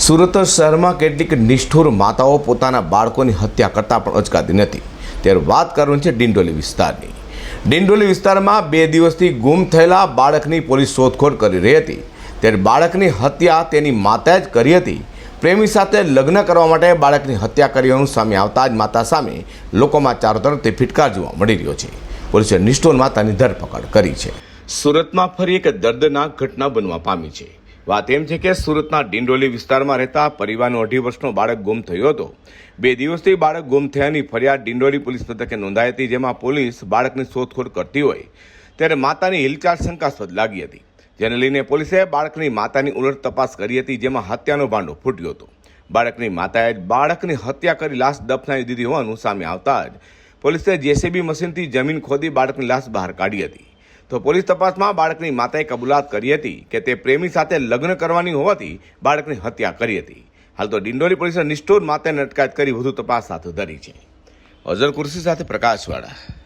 સુરત શહેરમાં કેટલીક નિષ્ઠુર માતાઓ પોતાના બાળકોની હત્યા કરતા પણ અચકાતી નથી. ત્યારે વાત કરવાની છે ડિંડોલી વિસ્તારની. ડિંડોલી વિસ્તારમાં બે દિવસથી ગુમ થયેલા બાળકની પોલીસ શોધખોળ કરી રહી હતી. ત્યારે બાળકની હત્યા તેની માતાએ જ કરી હતી. પ્રેમી સાથે લગ્ન કરવા માટે બાળકની હત્યા કરી સામે આવતા જ માતા સામે લોકોમાં ચારો તરફથી ફિટકાર જોવા મળી રહ્યો છે. પોલીસે નિષ્ઠુર માતાની ધરપકડ કરી છે. સુરતમાં ફરી એક દર્દનાક ઘટના બનવા પામી છે. વાત એમ છે કે સુરતના ડિંડોલી વિસ્તારમાં રહેતા પરિવારનો અઢી વર્ષનો બાળક ગુમ થયો હતો. બે દિવસથી બાળક ગુમ થયાની ફરિયાદ ડિંડોલી પોલીસ મથકે નોંધાઈ હતી, જેમાં પોલીસ બાળકની શોધખોળ કરતી હોય ત્યારે માતાની હિલચાલ શંકાસ્પદ લાગી હતી. જેને લઈને પોલીસે બાળકની માતાની ઉલટ તપાસ કરી હતી, જેમાં હત્યાનો ભાંડો ફૂટ્યો હતો. બાળકની માતાએ બાળકની હત્યા કરી લાશ દફનાવી દીધી હોવાનું સામે આવતા જ પોલીસે જેસીબી મશીનથી જમીન ખોદી બાળકની લાશ બહાર કાઢી હતી. તો પોલીસ તપાસમાં બાળકની માતાએ કબૂલાત કરી હતી કે તે પ્રેમી સાથે લગ્ન કરવાની હોવાથી બાળકની હત્યા કરી હતી. હાલ તો ડિંડોલી પોલીસે નિષ્ઠુર માતાને અટકાયત કરી વધુ તપાસ હાથ ધરી છે. અઝર કુર્સી સાથે પ્રકાશવાળા.